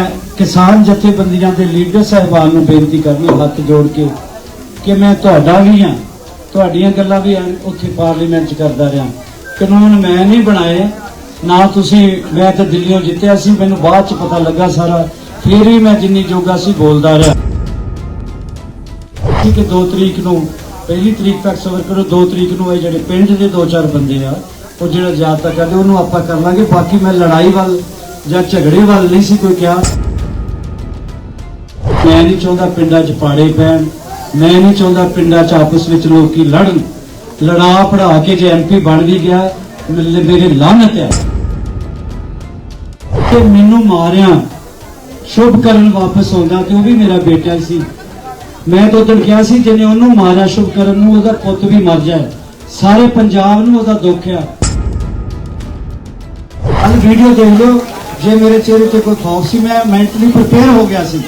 ਮੈਂ ਕਿਸਾਨ ਜਥੇਬੰਦੀਆਂ ਦੇ ਲੀਡਰ ਸਾਹਿਬਾਨ ਨੂੰ ਬੇਨਤੀ ਕਰਨੀ, ਹੱਥ ਜੋੜ ਕੇ ਕਿ ਮੈਂ ਤੁਹਾਡਾ ਵੀ ਹਾਂ, ਤੁਹਾਡੀਆਂ ਗੱਲਾਂ ਵੀ ਉੱਥੇ ਪਾਰਲੀਮੈਂਟ 'ਚ ਕਰਦਾ ਰਿਹਾ। ਕਾਨੂੰਨ ਮੈਂ ਨਹੀਂ ਬਣਾਏ, ਨਾ ਤੁਸੀਂ ਮੈਂ ਤਾਂ ਦਿੱਲੀੋਂ ਜਿੱਤਿਆ ਸੀ, ਮੈਨੂੰ ਬਾਅਦ 'ਚ ਪਤਾ ਲੱਗਾ ਸਾਰਾ, ਫਿਰ ਵੀ ਮੈਂ ਜਿੰਨੀ ਜੋਗਾ ਸੀ ਬੋਲਦਾ ਰਿਹਾ। ਠੀਕ ਹੈ 2 ਤਰੀਕ ਨੂੰ, ਪਹਿਲੀ ਤਰੀਕ ਤੱਕ ਸਬਰ ਕਰੋ 2 ਤਰੀਕ ਨੂੰ ਇਹ ਜਿਹੜੇ ਪਿੰਡ ਦੇ ਦੋ ਚਾਰ ਬੰਦੇ ਆ, ਉਹ ਜਿਹੜਾ ਜ਼ਿਆਦਾ ਕਰਦੇ, ਉਹਨੂੰ ਆਪਾਂ ਕਰ ਲਾਂਗੇ, ਬਾਕੀ ਮੈਂ ਲੜਾਈ ਵੱਲ ਜਾਂ ਝਗੜੇ ਵੱਲ ਨਹੀਂ ਸੀ ਕੋਈ ਕਿਹਾ। ਮੈਂ ਨਹੀਂ ਚਾਹੁੰਦਾ ਪਿੰਡਾਂ 'ਚ ਪਾੜੇ ਪੈਣ। ਮੈਂ ਨਹੀਂ ਚਾਹੁੰਦਾ ਪਿੰਡਾਂ 'ਚ ਆਪਸ ਵਿੱਚ ਲੋਕੀ ਲੜਨ। ਲੜਾ ਪੜਾ ਕੇ ਜੇ ਐਮਪੀ ਬਣ ਵੀ ਗਿਆ ਮੇਰੇ ਲਾਹਨਤ ਹੈ। ਕਿ ਮੈਨੂੰ ਮਾਰਿਆ, ਸ਼ੁਭ ਕਰਨ ਵਾਪਸ ਆਉਂਦਾ ਤੇ ਉਹ ਵੀ ਮੇਰਾ ਬੇਟਾ ਸੀ। ਮੈਂ ਤਾਂ ਉਦੋਂ ਕਿਹਾ ਸੀ, ਜਿਹਨੇ ਉਹਨੂੰ ਮਾਰਿਆ ਸ਼ੁਭ ਕਰਨ ਨੂੰ, ਉਹਦਾ ਪੁੱਤ ਵੀ ਮਰ ਜਾਏ। ਸਾਰੇ ਪੰਜਾਬ ਨੂੰ ਉਹਦਾ ਦੁੱਖ ਆ। ਕੱਲ ਵੀਡੀਓ ਦੇਖ ਲਓ। ਜੇ ਮੇਰੇ ਚਿਹਰੇ ਤੇ ਕੋਈ ਖੌਫ ਸੀ, ਮੈਂ ਮੈਂਟਲੀ ਪ੍ਰਪੇਅਰ ਹੋ ਗਿਆ ਸੀ।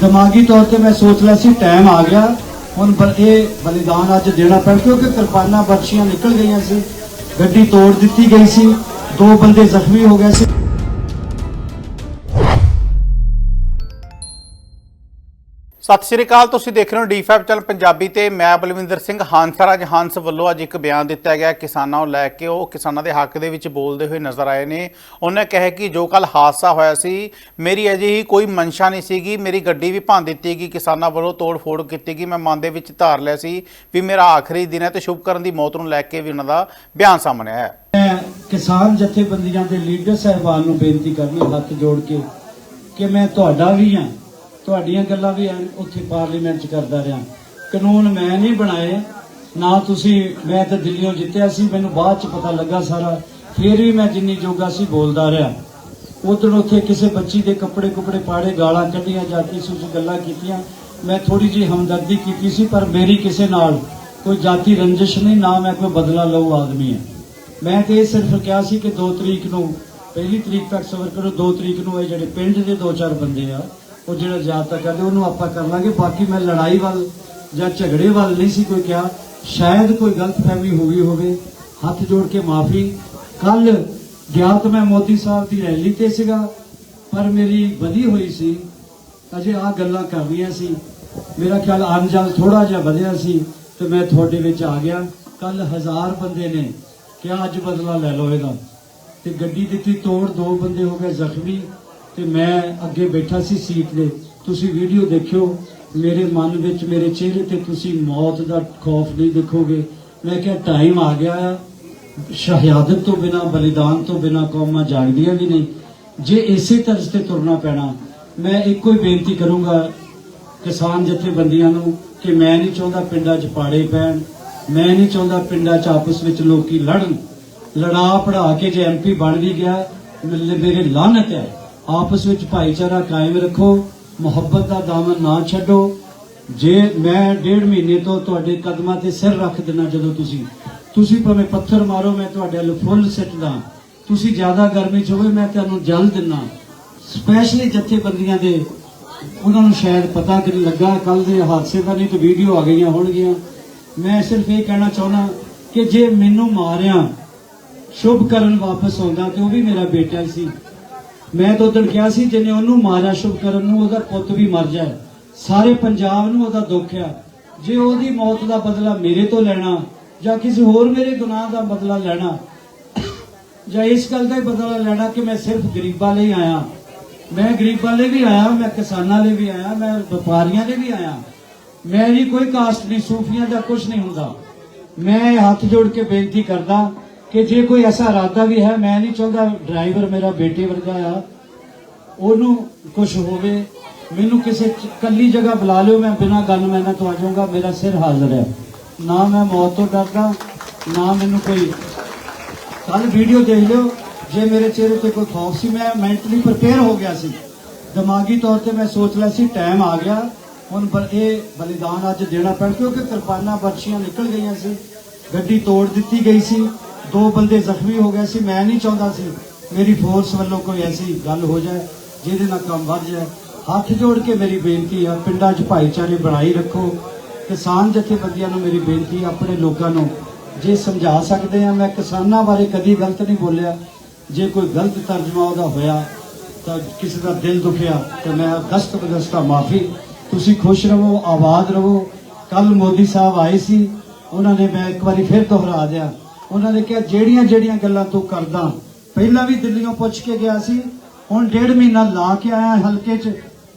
ਦਿਮਾਗੀ ਤੌਰ ਤੇ ਮੈਂ ਸੋਚ ਲਿਆ ਸੀ ਟਾਈਮ ਆ ਗਿਆ। ਹੁਣ ਇਹ ਬਲੀਦਾਨ ਅੱਜ ਦੇਣਾ ਪੈਣਾ, ਕਿਉਂਕਿ ਕਿਰਪਾਨਾਂ ਬਰਸ਼ੀਆਂ ਨਿਕਲ ਗਈਆਂ ਸੀ। ਗੱਡੀ ਤੋੜ ਦਿੱਤੀ ਗਈ ਸੀ, ਦੋ ਬੰਦੇ ਜ਼ਖਮੀ ਹੋ ਗਏ ਸੀ। ਸਤਿ ਸ਼੍ਰੀ ਅਕਾਲ, ਤੁਸੀਂ ਦੇਖ ਰਹੇ ਹੋ ਡੀ5 ਚੈਨਲ ਪੰਜਾਬੀ ਤੇ ਮੈਂ ਬਲਵਿੰਦਰ ਸਿੰਘ ਹਾਂਸਰ, ਅੱਜ ਹੰਸ ਵੱਲੋਂ ਅੱਜ ਇੱਕ ਬਿਆਨ ਦਿੱਤਾ ਗਿਆ। ਕਿਸਾਨਾਂ ਨੂੰ ਲੈ ਕੇ ਉਹ ਕਿਸਾਨਾਂ ਦੇ ਹੱਕ ਦੇ ਵਿੱਚ ਬੋਲਦੇ ਹੋਏ ਨਜ਼ਰ ਆਏ ਨੇ। ਉਹਨੇ ਕਿਹਾ ਕਿ ਜੋ ਕੱਲ ਹਾਦਸਾ ਹੋਇਆ ਸੀ, ਮੇਰੀ ਅਜਿਹੀ ਕੋਈ ਮਨਸ਼ਾ ਨਹੀਂ ਸੀਗੀ। ਮੇਰੀ ਗੱਡੀ ਵੀ ਭੰਨ ਦਿੱਤੀ ਗਈ। ਕਿਸਾਨਾਂ ਵੱਲੋਂ ਤੋੜ ਫੋੜ ਕੀਤੀ ਗਈ। ਮੈਂ ਮਨ ਦੇ ਵਿੱਚ ਧਾਰ ਲਿਆ ਸੀ ਵੀ ਮੇਰਾ ਆਖਰੀ ਦਿਨ ਹੈ ਤੇ ਸ਼ੁਭਕਰਨ ਦੀ ਮੌਤ ਨੂੰ ਲੈ ਕੇ ਵੀ ਉਹਨਾਂ ਦਾ ਬਿਆਨ ਸਾਹਮਣੇ ਆਇਆ। ਮੈਂ ਕਿਸਾਨ ਜਥੇਬੰਦੀਆਂ ਦੇ ਲੀਡਰ ਸਾਹਿਬਾਨ ਨੂੰ ਬੇਨਤੀ ਕਰਨੀ, ਹੱਥ ਜੋੜ ਕੇ, ਕਿ ਮੈਂ ਤੁਹਾਡਾ ਵੀ ਹਾਂ। ਤੁਹਾਡੀਆਂ ਗੱਲਾਂ ਵੀ ਉੱਥੇ ਪਾਰਲੀਮੈਂਟ 'ਚ ਕਰਦਾ ਰਿਹਾ। ਕਾਨੂੰਨ ਮੈਂ ਨਹੀਂ ਬਣਾਏ, ਨਾ ਤੁਸੀਂ ਮੈਂ ਤਾਂ ਦਿੱਲੀੋਂ ਜਿੱਤਿਆ ਸੀ, ਮੈਨੂੰ ਬਾਅਦ 'ਚ ਪਤਾ ਲੱਗਾ ਸਾਰਾ। ਫਿਰ ਵੀ ਮੈਂ ਜਿੰਨੀ ਜੋਗਾ ਸੀ ਬੋਲਦਾ ਰਿਹਾ। ਉਦੋਂ ਉੱਥੇ ਕਿਸੇ ਬੱਚੀ ਦੇ ਕੱਪੜੇ ਕੁਪੜੇ ਪਾੜੇ, ਗਾਲਾਂ ਕੱਢੀਆਂ ਜਾਤੀ ਸੁਚ ਗੱਲਾਂ ਕੀਤੀਆਂ। ਮੈਂ ਥੋੜੀ ਜਿਹੀ ਹਮਦਰਦੀ ਕੀਤੀ ਸੀ, ਪਰ ਮੇਰੀ ਕਿਸੇ ਨਾਲ ਕੋਈ ਜਾਤੀ ਰੰਜਿਸ਼ ਨਹੀਂ, ਨਾ ਮੈਂ ਕੋਈ ਬਦਲਾ ਲਊ ਆਦਮੀ ਹਾਂ। ਮੈਂ ਤੇ ਇਹ ਸਿਰਫ ਕਿਹਾ ਸੀ ਕਿ 2 ਤਰੀਕ ਨੂੰ, ਪਹਿਲੀ ਤਰੀਕ ਤੱਕ ਸਬਰ ਕਰੋ 2 ਤਰੀਕ ਨੂੰ ਇਹ ਜਿਹੜੇ ਪਿੰਡ ਦੇ ਦੋ ਚਾਰ ਬੰਦੇ ਆ ਉਹ ਜਿਹੜਾ ਜ਼ਿਆਦਾ ਕਰਦੇ, ਉਹਨੂੰ ਆਪਾਂ ਕਰ ਲਾਂਗੇ। ਬਾਕੀ ਮੈਂ ਲੜਾਈ ਵੱਲ ਜਾਂ ਝਗੜੇ ਵੱਲ ਨਹੀਂ ਸੀ ਕੋਈ ਕਿਹਾ। ਸ਼ਾਇਦ ਕੋਈ ਗਲਤਫਹਿਮੀ ਹੋ ਗਈ ਹੋਵੇ। ਹੱਥ ਜੋੜ ਕੇ ਮਾਫੀ। ਕੱਲ ਗਿਆ ਤਾਂ ਮੈਂ ਮੋਦੀ ਸਾਹਿਬ ਦੀ ਰੈਲੀ ਤੇ ਸੀਗਾ, ਪਰ ਮੇਰੀ ਵਧੀ ਹੋਈ ਸੀ। ਅਜੇ ਆ ਗੱਲਾਂ ਕਰਨੀਆਂ ਸੀ। ਮੇਰਾ ਖਿਆਲ ਅੰਜਲ ਥੋੜਾ ਜਿਹਾ ਵਧਿਆ ਸੀ ਤੇ ਮੈਂ ਤੁਹਾਡੇ ਵਿੱਚ ਆ ਗਿਆ। ਕੱਲ ਹਜ਼ਾਰ ਬੰਦੇ ਨੇ ਕਿਹਾ, ਅੱਜ ਬਦਲਾ ਲੈ ਲਓ ਇਹਦਾ। ਤੇ ਗੱਡੀ ਦਿੱਤੀ, ਤੋੜ ਦੋ ਬੰਦੇ ਹੋ ਗਏ ਜ਼ਖਮੀ। ਤੇ ਮੈਂ ਅੱਗੇ ਬੈਠਾ ਸੀ ਸੀਟ ਦੇ। ਤੁਸੀਂ ਵੀਡੀਓ ਦੇਖਿਓ, ਮੇਰੇ ਮਨ ਵਿੱਚ, ਮੇਰੇ ਚਿਹਰੇ ਤੇ ਤੁਸੀਂ ਮੌਤ ਦਾ ਖੌਫ ਨਹੀਂ ਦੇਖੋਗੇ। ਮੈਂ ਕਿਹਾ ਟਾਈਮ ਆ ਗਿਆ ਆ। ਸ਼ਹਾਦਤ ਤੋਂ ਬਿਨਾ, ਬਲੀਦਾਨ ਤੋਂ ਬਿਨਾ ਕੌਮਾਂ ਜਾਗਦੀਆਂ ਵੀ ਨਹੀਂ। ਜੇ ਇਸੇ ਤਰ੍ਹਾਂ ਤੇ ਤੁਰਨਾ ਪੈਣਾ, ਮੈਂ ਇੱਕੋ ਹੀ ਬੇਨਤੀ ਕਰੂੰਗਾ ਕਿਸਾਨ ਜਥੇਬੰਦੀਆਂ ਨੂੰ ਕਿ ਮੈਂ ਨਹੀਂ ਚਾਹੁੰਦਾ ਪਿੰਡਾਂ 'ਚ ਪਾੜੇ ਪੈਣ, ਮੈਂ ਨਹੀਂ ਚਾਹੁੰਦਾ ਪਿੰਡਾਂ 'ਚ ਆਪਸ ਵਿੱਚ ਲੋਕੀ ਲੜਨ। ਲੜਾ ਪੜਾ ਕੇ ਜੇ ਐਮਪੀ ਬਣ ਵੀ ਗਿਆ ਮੇਰੇ ਲਾਨਤ ਹੈ। ਆਪਸ ਵਿੱਚ ਭਾਈਚਾਰਾ ਕਾਇਮ ਰੱਖੋ, ਮੁਹੱਬਤ ਦਾ ਦਾਮਨ ਨਾ ਛੱਡੋ। ਜੇ ਮੈਂ ਡੇਢ ਮਹੀਨੇ ਤੋਂ ਤੁਹਾਡੇ ਕਦਮਾਂ ਤੇ ਸਿਰ ਰੱਖ ਦੇਣਾ ਜਦੋਂ ਤੁਸੀਂ ਤੁਸੀਂ ਭਾਵੇਂ ਪੱਥਰ ਮਾਰੋ, ਮੈਂ ਤੁਹਾਡੇ ਵੱਲ ਫੁੱਲ ਸਿੱਟਦਾ। ਤੁਸੀਂ ਜ਼ਿਆਦਾ ਗਰਮੀ ਚ ਹੋਵੇ ਮੈਂ ਤੁਹਾਨੂੰ ਜਲ ਦਿੰਨਾ ਸਪੈਸ਼ਲੀ ਜਥੇਬੰਦੀਆਂ ਦੇ, ਉਹਨਾਂ ਨੂੰ ਸ਼ਾਇਦ ਪਤਾ ਕਿ ਲੱਗਾ ਕੱਲ ਦੇ ਹਾਦਸੇ ਦਾ ਨਹੀਂ ਤੇ ਵੀਡੀਓ ਆ ਗਈਆਂ ਹੋਣਗੀਆਂ। ਮੈਂ ਸਿਰਫ ਇਹ ਕਹਿਣਾ ਚਾਹੁੰਦਾ ਕਿ ਜੇ ਮੈਨੂੰ ਮਾਰਿਆ, ਸ਼ੁਭ ਕਰਨ ਵਾਪਸ ਆਉਂਦਾ ਤੇ ਉਹ ਵੀ ਮੇਰਾ ਬੇਟਾ ਸੀ। ਮੈਂ ਤਾਂ ਉਦੋਂ ਕਿਹਾ ਸੀ, ਜਿਹਨੇ ਉਹਨੂੰ ਮਾਰਿਆ ਸ਼ੁਭ ਨੂੰ, ਉਹਦਾ ਪੁੱਤ ਵੀ ਮਰ ਜਾਏ। ਸਾਰੇ ਪੰਜਾਬ ਨੂੰ ਉਹਦਾ ਦੁੱਖ ਆ। ਜੇ ਉਹਦੀ ਮੌਤ ਦਾ ਬਦਲਾ ਮੇਰੇ ਤੋਂ ਲੈਣਾ, ਜਾਂ ਕਿਸੇ ਹੋਰ ਮੇਰੇ ਗੁਨਾਹ ਦਾ ਬਦਲਾ ਲੈਣਾ, ਜਾਂ ਇਸ ਗੱਲ ਦਾ ਬਦਲਾ ਲੈਣਾ ਕਿ ਮੈਂ ਸਿਰਫ ਗਰੀਬਾਂ ਲਈ ਆਇਆ। ਮੈਂ ਗਰੀਬਾਂ ਲਈ ਵੀ ਆਇਆ, ਮੈਂ ਕਿਸਾਨਾਂ ਲਈ ਵੀ ਆਇਆ, ਮੈਂ ਵਪਾਰੀਆਂ ਲਈ ਵੀ ਆਇਆ। ਮੈਂ ਜੀ ਕੋਈ ਕਾਸਟ ਨਹੀਂ, ਸੂਫੀਆਂ ਦਾ ਕੁਝ ਨਹੀਂ ਹੁੰਦਾ। ਮੈਂ ਹੱਥ ਜੋੜ ਕੇ ਬੇਨਤੀ ਕਰਦਾ ਕਿ ਜੇ ਕੋਈ ਐਸਾ ਇਰਾਦਾ ਵੀ ਹੈ, ਮੈਂ ਨਹੀਂ ਚਾਹੁੰਦਾ ਡਰਾਈਵਰ ਮੇਰਾ ਬੇਟੇ ਵਰਗਾ ਆ, ਉਹਨੂੰ ਕੁਝ ਹੋਵੇ, ਮੈਨੂੰ ਕਿਸੇ ਚ- ਕੱਲੀ ਜਗ੍ਹਾ ਬੁਲਾ ਲਿਓ, ਮੈਂ ਬਿਨਾਂ ਗੱਲ ਮੈਨਾਂ ਤੋਂ ਆ ਜਾਊਂਗਾ, ਮੇਰਾ ਸਿਰ ਹਾਜ਼ਰ ਹੈ। ਨਾ ਮੈਂ ਮੌਤ ਤੋਂ ਡਰਦਾ, ਨਾ ਮੈਨੂੰ ਕੋਈ ਕੱਲ ਵੀਡੀਓ ਦੇਖ ਲਿਓ, ਜੇ ਮੇਰੇ ਚਿਹਰੇ ਤੇ ਕੋਈ ਖੌਫ ਸੀ, ਮੈਂ ਮੈਂਟਲੀ ਪ੍ਰਪੇਅਰ ਹੋ ਗਿਆ ਸੀ। ਦਿਮਾਗੀ ਤੌਰ ਤੇ ਮੈਂ ਸੋਚ ਲਿਆ ਸੀ ਟਾਈਮ ਆ ਗਿਆ। ਹੁਣ ਇਹ ਬਲੀਦਾਨ ਅੱਜ ਦੇਣਾ ਪੈਣਾ, ਕਿਉਂਕਿ ਕਿਰਪਾਨਾਂ ਬਰਸ਼ੀਆਂ ਨਿਕਲ ਗਈਆਂ ਸੀ। ਗੱਡੀ ਤੋੜ ਦਿੱਤੀ ਗਈ ਸੀ। ਦੋ ਬੰਦੇ ਜ਼ਖਮੀ ਹੋ ਗਏ ਸੀ, ਮੈਂ ਨਹੀਂ ਚਾਹੁੰਦਾ ਸੀ ਮੇਰੀ ਫੋਰਸ ਵੱਲੋਂ ਕੋਈ ਐਸੀ ਗੱਲ ਹੋ ਜਾਏ, ਜਿਹਦੇ ਨਾਲ ਕੰਮ ਵੱਧ ਜਾਏ। ਹੱਥ ਜੋੜ ਕੇ ਮੇਰੀ ਬੇਨਤੀ ਆ, ਪਿੰਡਾਂ 'ਚ ਭਾਈਚਾਰੇ ਬਣਾਈ ਰੱਖੋ ਕਿਸਾਨ ਜਥੇਬੰਦੀਆਂ ਨੂੰ ਮੇਰੀ ਬੇਨਤੀ ਆਪਣੇ ਲੋਕਾਂ ਨੂੰ ਜੇ ਸਮਝਾ ਸਕਦੇ ਆ, ਮੈਂ ਕਿਸਾਨਾਂ ਬਾਰੇ ਕਦੀ ਗਲਤ ਨਹੀਂ ਬੋਲਿਆ। ਜੇ ਕੋਈ ਗਲਤ ਤਰਜਮਾ ਉਹਦਾ ਹੋਇਆ ਤਾਂ ਕਿਸੇ ਦਾ ਦਿਲ ਦੁਖਿਆ ਤੇ ਮੈਂ ਦਸਤ ਬਦਸਤਾ ਮਾਫੀ। ਤੁਸੀਂ ਖੁਸ਼ ਰਹੋ, ਆਬਾਦ ਰਹੋ। ਕੱਲ ਮੋਦੀ ਸਾਹਿਬ ਆਏ ਸੀ, ਉਹਨਾਂ ਨੇ ਮੈਂ ਇੱਕ ਵਾਰੀ ਫਿਰ ਦੁਹਰਾ ਦਿਆ। ਉਹਨਾਂ ਨੇ ਕਿਹਾ, ਜਿਹੜੀਆਂ ਜਿਹੜੀਆਂ ਗੱਲਾਂ ਤੂੰ ਕਰਦਾ, ਪਹਿਲਾਂ ਵੀ ਦਿੱਲੀੋਂ ਪੁੱਛ ਕੇ ਗਿਆ ਸੀ, ਹੁਣ ਡੇਢ ਮਹੀਨਾ ਲਾ ਕੇ ਆਇਆ ਹਲਕੇ 'ਚ,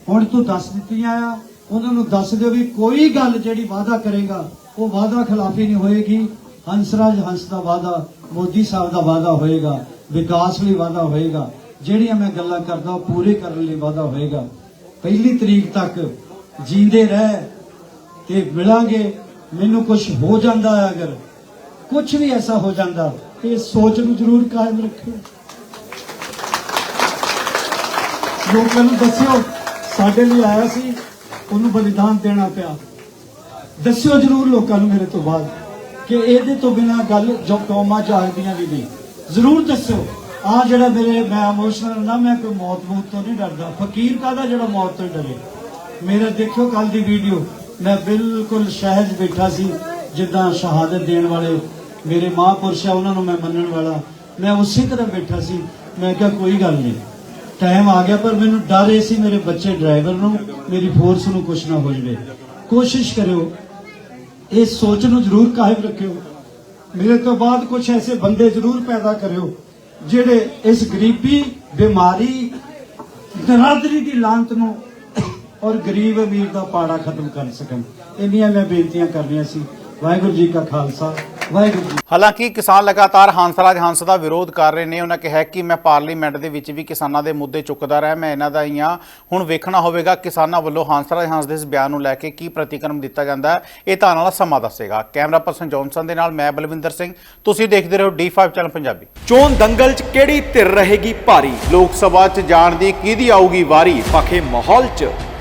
ਹੁਣ ਤੂੰ ਦੱਸ ਦਿੱਤੀਆਂ ਆ। ਉਹਨਾਂ ਨੂੰ ਦੱਸ ਦਿਓ ਵੀ ਕੋਈ ਗੱਲ ਜਿਹੜੀ ਵਾਅਦਾ ਕਰੇਗਾ, ਉਹ ਵਾਅਦਾ ਖਿਲਾਫੀ ਨਹੀਂ ਹੋਏਗੀ। ਹੰਸਰਾਜ ਹੰਸ ਦਾ ਵਾਅਦਾ, ਮੋਦੀ ਸਾਹਿਬ ਦਾ ਵਾਅਦਾ ਹੋਏਗਾ, ਵਿਕਾਸ ਲਈ ਵਾਅਦਾ ਹੋਏਗਾ। ਜਿਹੜੀਆਂ ਮੈਂ ਗੱਲਾਂ ਕਰਦਾ, ਉਹ ਪੂਰੇ ਕਰਨ ਲਈ ਵਾਅਦਾ ਹੋਏਗਾ। ਪਹਿਲੀ ਤਰੀਕ ਤੱਕ ਜੀਂਦੇ ਰਹਿ ਤੇ ਮਿਲਾਂਗੇ, ਮੈਨੂੰ ਕੁਝ ਹੋ ਜਾਂਦਾ ਹੈ ਅਗਰ ਕੁਝ ਵੀ ਐਸਾ ਹੋ ਜਾਂਦਾ, ਇਹ ਸੋਚ ਨੂੰ ਜ਼ਰੂਰ ਕਾਇਮ ਰੱਖਿਓ। ਲੋਕਾਂ ਨੂੰ ਦੱਸਿਓ, ਸਾਡੇ ਲਈ ਆਇਆ ਸੀ, ਉਹਨੂੰ ਬਲੀਦਾਨ ਦੇਣਾ ਪਿਆ। ਦੱਸਿਓ ਜ਼ਰੂਰ ਲੋਕਾਂ ਨੂੰ ਮੇਰੇ ਤੋਂ ਬਾਅਦ ਕਿ ਇਹਦੇ ਤੋਂ ਬਿਨਾ ਗੱਲ ਜੋ ਕੌਮਾਂ ਚਾਹਦੀਆਂ ਵੀ ਨਹੀਂ। ਜ਼ਰੂਰ ਦੱਸਿਓ ਆ ਜਿਹੜਾ ਮੇਰੇ, ਮੈਂ ਇਮੋਸ਼ਨਲ ਨਾ, ਮੈਂ ਕੋਈ ਮੌਤ ਮੌਤ ਤੋਂ ਨਹੀਂ ਡਰਦਾ। ਫਕੀਰ ਕਾਹਦਾ ਜਿਹੜਾ ਮੌਤ ਤੋਂ ਡਰੇ? ਮੇਰਾ ਦੇਖਿਓ ਕੱਲ ਦੀ ਵੀਡੀਓ ਮੈਂ ਬਿਲਕੁਲ ਸਹਿਜ ਬੈਠਾ ਸੀ, ਜਿੱਦਾਂ ਸ਼ਹਾਦਤ ਦੇਣ ਵਾਲੇ ਮੇਰੇ ਮਹਾਂਪੁਰਸ਼ ਆ, ਉਹਨਾਂ ਨੂੰ ਮੈਂ ਮੰਨਣ ਵਾਲਾ। ਮੈਂ ਉਸੇ ਤਰ੍ਹਾਂ ਬੈਠਾ ਸੀ। ਮੈਂ ਕਿਹਾ, ਕੋਈ ਗੱਲ ਨਹੀਂ। ਟਾਈਮ ਆ ਗਿਆ, ਪਰ ਮੈਨੂੰ ਡਰ ਇਹ ਸੀ ਮੇਰੇ ਬੱਚੇ ਡਰਾਈਵਰ ਨੂੰ, ਮੇਰੀ ਫੋਰਸ ਨੂੰ ਕੁਝ ਨਾ ਹੋ ਜਵੇ। ਕੋਸ਼ਿਸ਼ ਕਰਿਓ। ਇਸ ਸੋਚ ਨੂੰ ਜ਼ਰੂਰ ਕਾਇਮ ਰੱਖਿਓ। ਮੇਰੇ ਤੋਂ ਬਾਅਦ ਕੁਝ ਐਸੇ ਬੰਦੇ ਜ਼ਰੂਰ ਪੈਦਾ ਕਰਿਓ, ਜਿਹੜੇ ਇਸ ਗਰੀਬੀ, ਬਿਮਾਰੀ ਦਰਾਦਰੀ ਦੀ ਲਾਂਤ ਨੂੰ ਔਰ ਗਰੀਬ ਅਮੀਰ ਦਾ ਪਾੜਾ ਖਤਮ ਕਰ ਸਕਣ। ਇੰਨੀਆਂ ਮੈਂ ਬੇਨਤੀਆਂ ਕਰਨੀਆਂ ਸੀ। ਵਾਹਿਗੁਰੂ ਜੀ ਕਾ ਖਾਲਸਾ। ਵਾਹਿਗੁਰੂ ਹਾਲਾਂਕਿ ਕਿਸਾਨ ਲਗਾਤਾਰ ਹੰਸਰਾਜ ਹੰਸ ਦਾ ਵਿਰੋਧ ਕਰ ਰਹੇ ਨੇ। ਉਹਨਾਂ ਕਿਹਾ ਕਿ ਮੈਂ ਪਾਰਲੀਮੈਂਟ ਦੇ ਵਿੱਚ ਵੀ ਕਿਸਾਨਾਂ ਦੇ ਮੁੱਦੇ ਚੁੱਕਦਾ ਰਿਹਾ, ਮੈਂ ਇਹਨਾਂ ਦਾ ਹੀ ਹਾਂ। ਹੁਣ ਵੇਖਣਾ ਹੋਵੇਗਾ ਕਿਸਾਨਾਂ ਵੱਲੋਂ ਹੰਸਰਾਜ ਹੰਸ ਦੇ ਇਸ ਬਿਆਨ ਨੂੰ ਲੈ ਕੇ ਕੀ ਪ੍ਰਤੀਕਰਮ ਦਿੱਤਾ ਜਾਂਦਾ ਹੈ। ਇਹ ਤਾਂ ਆਉਣ ਵਾਲਾ ਸਮਾਂ ਦੱਸੇਗਾ। ਕੈਮਰਾ ਪਰਸਨ ਜੌਨਸਨ ਦੇ ਨਾਲ, ਮੈਂ ਬਲਵਿੰਦਰ ਸਿੰਘ। ਤੁਸੀਂ ਦੇਖਦੇ ਰਹੋ D5 ਚੈਨਲ ਪੰਜਾਬੀ। ਚੋਣ ਦੰਗਲ 'ਚ ਕਿਹੜੀ ਧਿਰ ਰਹੇਗੀ ਭਾਰੀ? ਲੋਕ ਸਭਾ 'ਚ ਜਾਣ ਦੀ ਕਿਹਦੀ ਆਊਗੀ ਵਾਰੀ? ਪਖੇ ਮਾਹੌਲ 'ਚ।